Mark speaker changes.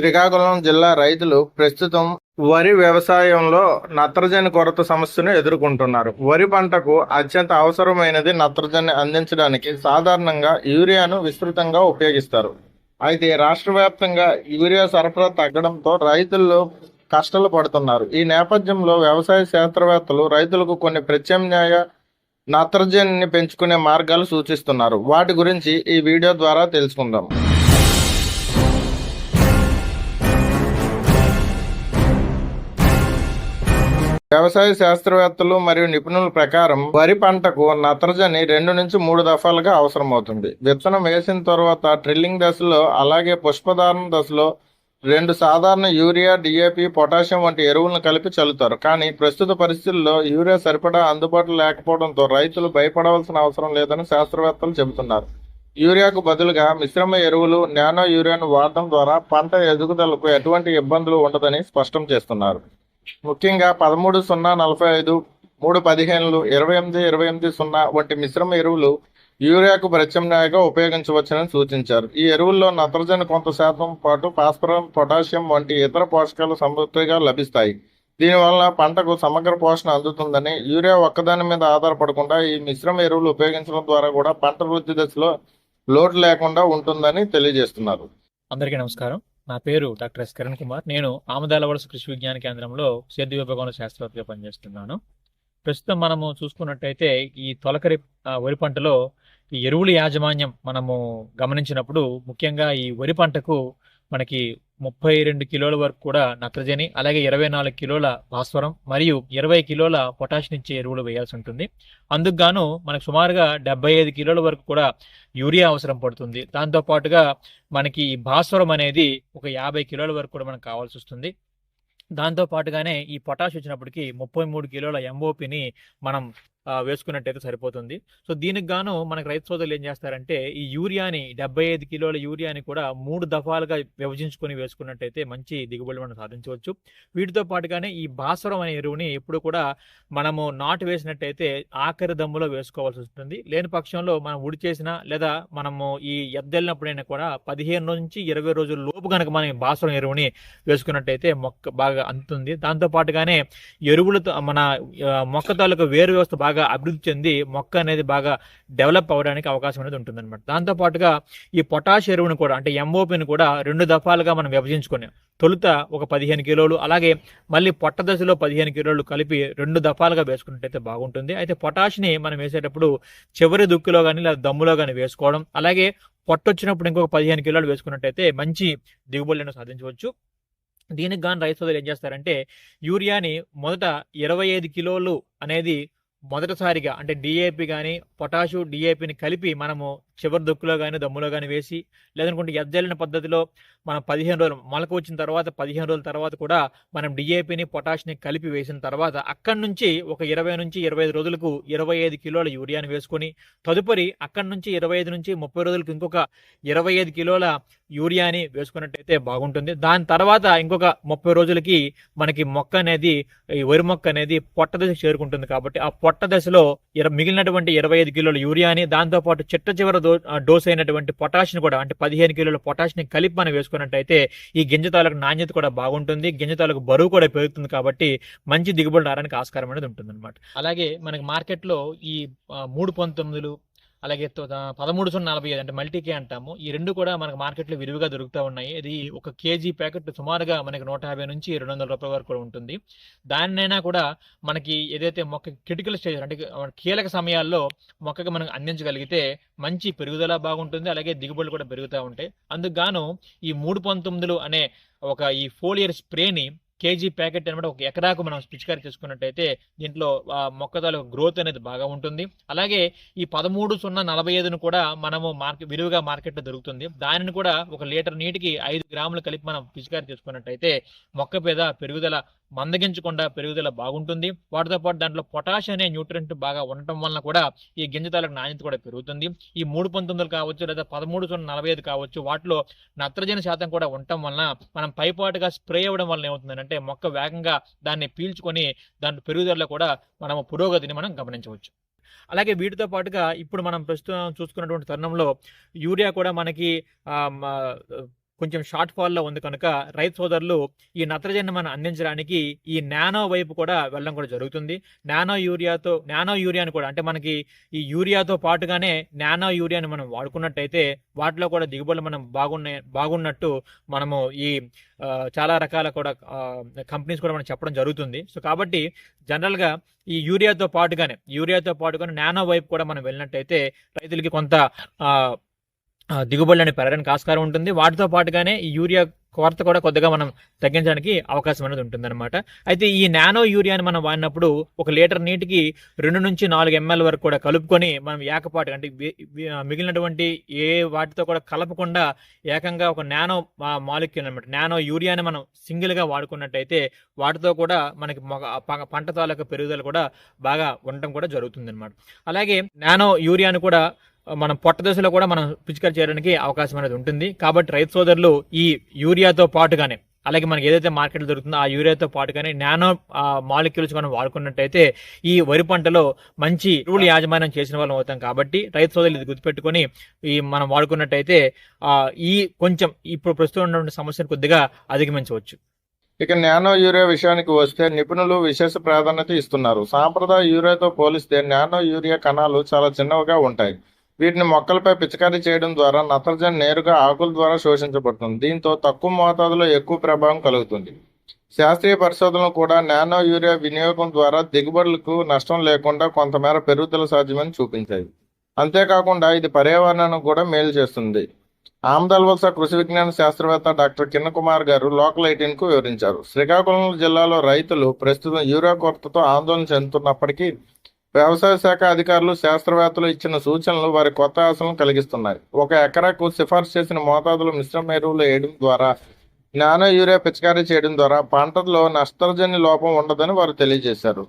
Speaker 1: శ్రీకాకుళం జిల్లా రైతులు ప్రస్తుతం వరి వ్యవసాయంలో నత్రజని కొరత సమస్యను ఎదుర్కొంటున్నారు. వరి పంటకు అత్యంత అవసరమైనది నత్రజని అందించడానికి సాధారణంగా యూరియాను విస్తృతంగా ఉపయోగిస్తారు. అయితే రాష్ట్ర వ్యాప్తంగా యూరియా సరఫరా తగ్గడంతో రైతులు కష్టాలు పడుతున్నారు. ఈ నేపథ్యంలో వ్యవసాయ శాస్త్రవేత్తలు రైతులకు కొన్ని ప్రత్యామ్నాయ నత్రజనిని పెంచుకునే మార్గాలు సూచిస్తున్నారు. వాటి గురించి ఈ వీడియో ద్వారా తెలుసుకుందాం. వ్యవసాయ శాస్త్రవేత్తలు మరియు నిపుణుల ప్రకారం వరి పంటకు నత్రజని రెండు నుంచి మూడు దఫాలుగా అవసరమవుతుంది. విత్తనం వేసిన తర్వాత ట్రిల్లింగ్ దశలో అలాగే పుష్పధారణ దశలో రెండు సాధారణ యూరియా డిఏపి పొటాషియం వంటి ఎరువులను కలిపి చల్లుతారు. కానీ ప్రస్తుత పరిస్థితుల్లో యూరియా సరిపడా అందుబాటులో లేకపోవడంతో రైతులు భయపడవలసిన అవసరం లేదని శాస్త్రవేత్తలు చెబుతున్నారు. యూరియాకు బదులుగా మిశ్రమ ఎరువులు నానో యూరియాను వాడటం ద్వారా పంట ఎదుగుదలకు ఎటువంటి ఇబ్బందులు ఉండదని స్పష్టం చేస్తున్నారు. ముఖ్యంగా పదమూడు సున్నా నలభై ఐదు మూడు పదిహేనులు ఇరవై ఎనిమిది ఇరవై ఎనిమిది సున్నా వంటి మిశ్రమ ఎరువులు యూరియాకు ప్రత్యామ్నాయంగా ఉపయోగించవచ్చని సూచించారు. ఈ ఎరువుల్లో నత్రజని కొంత శాతం పాటు ఫాస్ఫరం పొటాషియం వంటి ఇతర పోషకాలు సమృద్ధిగా లభిస్తాయి. దీనివల్ల పంటకు సమగ్ర పోషణ అందుతుందని యూరియా ఒక్కదాని మీద ఆధారపడకుండా ఈ మిశ్రమ ఎరువులు ఉపయోగించడం ద్వారా కూడా పంట వృద్ధి దశలో లోటు లేకుండా ఉంటుందని తెలియజేస్తున్నారు.
Speaker 2: అందరికీ నమస్కారం. నా పేరు డాక్టర్ ఎస్ కిరణ్ కుమార్. నేను ఆమదాల వలస కృషి విజ్ఞాన కేంద్రంలో సేద్య విభాగంలో శాస్త్రవేత్తగా పనిచేస్తున్నాను. ప్రస్తుతం మనము చూసుకున్నట్టయితే ఈ తొలకరి వరి పంటలో ఈ ఎరువుల యాజమాన్యం మనము గమనించినప్పుడు ముఖ్యంగా ఈ వరి పంటకు మనకి ముప్పై రెండు కిలోల వరకు కూడా నత్రజని అలాగే ఇరవై నాలుగు కిలోల భాస్వరం మరియు ఇరవై కిలోల పొటాషియం ఇచ్చే ఎరువులు వేయాల్సి ఉంటుంది. అందుకు గాను మనకు సుమారుగా డెబ్బై ఐదు కిలోల వరకు కూడా యూరియా అవసరం పడుతుంది. దాంతో పాటుగా మనకి ఈ భాస్వరం అనేది ఒక యాభై కిలోల వరకు కూడా మనకు కావాల్సి వస్తుంది. దాంతో పాటుగానే ఈ పొటాష్ వచ్చినప్పటికీ ముప్పై మూడు కిలోల ఎంఓపిని మనం వేసుకున్నట్టయితే సరిపోతుంది. సో దీనికి గాను మనకు రైతు సోదరులు ఏం చేస్తారంటే ఈ యూరియాని డెబ్బై ఐదు కిలోల యూరియాని కూడా మూడు దఫాలుగా విభజించుకొని వేసుకున్నట్టయితే మంచి దిగుబడి మనం సాధించవచ్చు. వీటితో పాటుగానే ఈ భాస్వరం అనే ఎరువుని ఎప్పుడు కూడా మనము నాటు వేసినట్టయితే ఆఖరి దమ్ములో వేసుకోవాల్సి ఉంటుంది లేని పక్షంలో మనం ఉడి చేసినా లేదా మనము ఈ ఎద్దెళ్ళినప్పుడైనా కూడా పదిహేను నుంచి ఇరవై రోజుల లోపు కనుక మనం భాస్వరం ఎరువుని వేసుకున్నట్టయితే మొక్క బాగా అందుతుంది దాంతో పాటుగానే ఎరువులతో మన మొక్క తాలూకు వేరు వ్యవస్థ బాగా బాగా అభివృద్ధి చెంది మొక్క అనేది బాగా డెవలప్ అవ్వడానికి అవకాశం అనేది ఉంటుంది అనమాట దాంతో పాటుగా ఈ పొటాష్ ఎరువును కూడా అంటే ఎంఓపిని కూడా రెండు దఫాలుగా మనం విభజించుకొని తొలుత ఒక పదిహేను కిలోలు అలాగే మళ్ళీ పొట్ట దశలో పదిహేను కిలోలు కలిపి రెండు దఫాలుగా వేసుకున్నట్టయితే బాగుంటుంది. అయితే పొటాష్ని మనం వేసేటప్పుడు చివరి దుక్కులో కానీ లేదా దమ్ములో కానీ వేసుకోవడం అలాగే పొట్టొచ్చినప్పుడు ఇంకొక పదిహేను కిలోలు వేసుకున్నట్టయితే మంచి దిగుబడులను సాధించవచ్చు. దీనికి గాను రైతు సోదరులు ఏం చేస్తారంటే యూరియాని మొదట ఇరవై ఐదు కిలోలు అనేది మొదటిసారిగా అంటే డిఏపి కానీ పొటాషు డిఏపిని కలిపి మనము చివరి దుక్కులో కానీ దమ్ములో కానీ వేసి లేదనుకుంటే ఎద్దలిన పద్ధతిలో మనం పదిహేను రోజులు మొలక వచ్చిన తర్వాత పదిహేను రోజుల తర్వాత కూడా మనం డిఏపిని పొటాష్ని కలిపి వేసిన తర్వాత అక్కడి నుంచి ఒక ఇరవై నుంచి ఇరవై ఐదు రోజులకు ఇరవై ఐదు కిలోల యూరియాని వేసుకొని తదుపరి అక్కడి నుంచి ఇరవై ఐదు నుంచి ముప్పై రోజులకు ఇంకొక ఇరవై ఐదు కిలోల యూరియాని వేసుకున్నట్టయితే బాగుంటుంది. దాని తర్వాత ఇంకొక ముప్పై రోజులకి మనకి మొక్క అనేది ఈ వరి మొక్క అనేది పొట్ట దశ చేరుకుంటుంది కాబట్టి ఆ పొట్ట దశలో ఇర- మిగిలినటువంటి ఇరవై ఐదు కిలోల యూరియాని దాంతోపాటు చిట్ట చివరి దో- డోస్ అయినటువంటి పొటాష్ని కూడా అంటే పదిహేను కిలోల పొటాష్ని కలిపి మనం వేసుకున్నట్టయితే ఈ గింజ తాలకు నాణ్యత కూడా బాగుంటుంది గింజ తాలకు బరువు కూడా పెరుగుతుంది కాబట్టి మంచి దిగుబడి రావడానికి ఆస్కారం అనేది ఉంటుంది అనమాట అలాగే మనకి మార్కెట్లో ఈ మూడు పంతొమ్మిదిలు అలాగే పదమూడు సున్నా నలభై ఐదు అంటే మల్టీకే అంటాము. ఈ రెండు కూడా మనకు మార్కెట్లో విరివిగా దొరుకుతూ ఉన్నాయి. ఇది ఒక కేజీ ప్యాకెట్ సుమారుగా మనకి నూట యాభై నుంచి రెండు వందల రూపాయల వరకు కూడా ఉంటుంది. దాన్నైనా కూడా మనకి ఏదైతే మొక్క క్రిటికల్ స్టేజ్ అంటే కీలక సమయాల్లో మొక్కకి మనం అందించగలిగితే మంచి పెరుగుదల బాగుంటుంది. అలాగే దిగుబడులు కూడా పెరుగుతూ ఉంటాయి. అందుకు గాను ఈ మూడు పంతొమ్మిదిలు అనే ఒక ఈ ఫోలియర్ స్ప్రేని కేజీ ప్యాకెట్ అనమాట ఒక ఎకరాకు మనం పిచికారి చేసుకున్నట్టయితే దీంట్లో ఆ, గ్రోత్ అనేది బాగా ఉంటుంది. అలాగే ఈ పదమూడు సున్నా నలభై ఐదును కూడా మనము మార్కెట్ విరివిగా మార్కెట్లో దొరుకుతుంది. దానిని కూడా ఒక లీటర్ నీటికి ఐదు గ్రాములు కలిపి మనం పిచికారి చేసుకున్నట్టయితే మొక్క మీద పెరుగుదల మందగించకుండా పెరుగుదల బాగుంటుంది. వాటితో పాటు దాంట్లో పొటాష్ అనే న్యూట్రియంట్ బాగా ఉండటం వలన కూడా ఈ గింజ నాణ్యత కూడా పెరుగుతుంది. ఈ మూడు పంతొమ్మిదిలు కావచ్చు లేదా పదమూడు సున్నా నలభై ఐదు కావచ్చు వాటిలో నత్రజని శాతం కూడా ఉండటం వలన మనం పైపాటుగా స్ప్రే అవ్వడం వలన ఏమవుతుందంటే మొక్క వేగంగా దాన్ని పీల్చుకొని దాని పెరుగుదలలో కూడా మనము పురోగతిని మనం గమనించవచ్చు. అలాగే వీటితో పాటుగా ఇప్పుడు మనం ప్రస్తుతం చూసుకున్నటువంటి తరుణంలో యూరియా కూడా మనకి కొంచెం షార్ట్ ఫాల్లో ఉంది కనుక రైతు సోదరులు ఈ నత్రజని మనం అందించడానికి ఈ నానో వైపు కూడా వెళ్ళడం కూడా జరుగుతుంది. నానో యూరియాతో నానో యూరియాని కూడా అంటే మనకి ఈ యూరియాతో పాటుగానే నానో యూరియాని మనం వాడుకున్నట్టయితే వాటిలో కూడా దిగుబడులు మనం బాగున్నాయి బాగున్నట్టు మనము ఈ చాలా రకాల కూడా కంపెనీస్ కూడా మనం చెప్పడం జరుగుతుంది. సో కాబట్టి జనరల్గా ఈ యూరియాతో పాటుగానే యూరియాతో పాటుగానే నానో వైపు కూడా మనం వెళ్ళినట్టయితే రైతులకి కొంత ఆ, పెరగడానికి ఆస్కారం ఉంటుంది. వాటితో పాటుగానే ఈ యూరియా కొరత కూడా కొద్దిగా మనం తగ్గించడానికి అవకాశం అనేది ఉంటుందన్నమాట. అయితే ఈ నానో యూరియాని మనం వాడినప్పుడు ఒక లీటర్ నీటికి రెండు నుంచి నాలుగు ఎంఎల్ వరకు కూడా కలుపుకొని మనం ఏకపాటు అంటే మిగిలినటువంటి ఏ వాటితో కూడా కలపకుండా ఏకంగా ఒక నానో మాలిక్యూల్ అనమాట నానో యూరియాని మనం సింగిల్గా వాడుకున్నట్టయితే వాటితో కూడా మనకి మొగ- పంట తాలూకా పెరుగుదల కూడా బాగా ఉండటం కూడా జరుగుతుంది అనమాట అలాగే నానో యూరియాని కూడా మనం పొట్ట దశలో కూడా మనం పిచికారి చేయడానికి అవకాశం అనేది ఉంటుంది. కాబట్టి రైతు సోదరులు ఈ యూరియాతో పాటుగానే అలాగే మనకి ఏదైతే మార్కెట్ దొరుకుతుందో ఆ యూరియాతో పాటుగానే నానో మాలిక్యూల్స్ మనం వాడుకున్నట్టయితే ఈ వరి పంటలో మంచి ఎరువులు యాజమాన్యం చేసిన వాళ్ళం అవుతాం. కాబట్టి రైతు సోదరులు ఇది గుర్తుపెట్టుకొని ఈ మనం వాడుకున్నట్టయితే ఈ కొంచెం ఇప్పుడు ప్రస్తుతం ఉన్నటువంటి సమస్యను కొద్దిగా అధిగమించవచ్చు.
Speaker 1: ఇక నానో యూరియా విషయానికి వస్తే నిపుణులు విశేష ప్రాధాన్యత ఇస్తున్నారు. సాంప్రదాయ యూరియాతో పోలిస్తే నానో యూరియా కణాలు చాలా చిన్నవిగా ఉంటాయి. వీటిని మొక్కలపై పిచికారీ చేయడం ద్వారా నత్రజని నేరుగా ఆకుల ద్వారా శోషించబడుతుంది. దీంతో తక్కువ మోతాదులో ఎక్కువ ప్రభావం కలుగుతుంది. శాస్త్రీయ పరిశోధనలు కూడా నానో యూరియా వినియోగం ద్వారా దిగుబడులకు నష్టం లేకుండా కొంతమేర పెరుగుదల సాధ్యమని చూపించాయి. అంతేకాకుండా ఇది పర్యావరణానికి కూడా మేలు చేస్తుంది. ఆమదాల్ వలస కృషి విజ్ఞాన శాస్త్రవేత్త డాక్టర్ కిన్న కుమార్ గారు లోకల్ ఎయిటీన్కు వివరించారు. శ్రీకాకుళం జిల్లాలో రైతులు ప్రస్తుతం యూరియా కొరతతో ఆందోళన చెందుతున్నప్పటికీ వ్యవసాయ శాఖ అధికారులు శాస్త్రవేత్తలు ఇచ్చిన సూచనలు వారి కొత్త ఆశలను కలిగిస్తున్నాయి. ఒక ఎకరాకు సిఫార్సు చేసిన మోతాదులో మిశ్రమ ఎరువులు వేయడం ద్వారా నానో యూరియా పిచికారీ చేయడం ద్వారా పంటల్లో నష్టజని లోపం ఉండదని వారు తెలియజేశారు.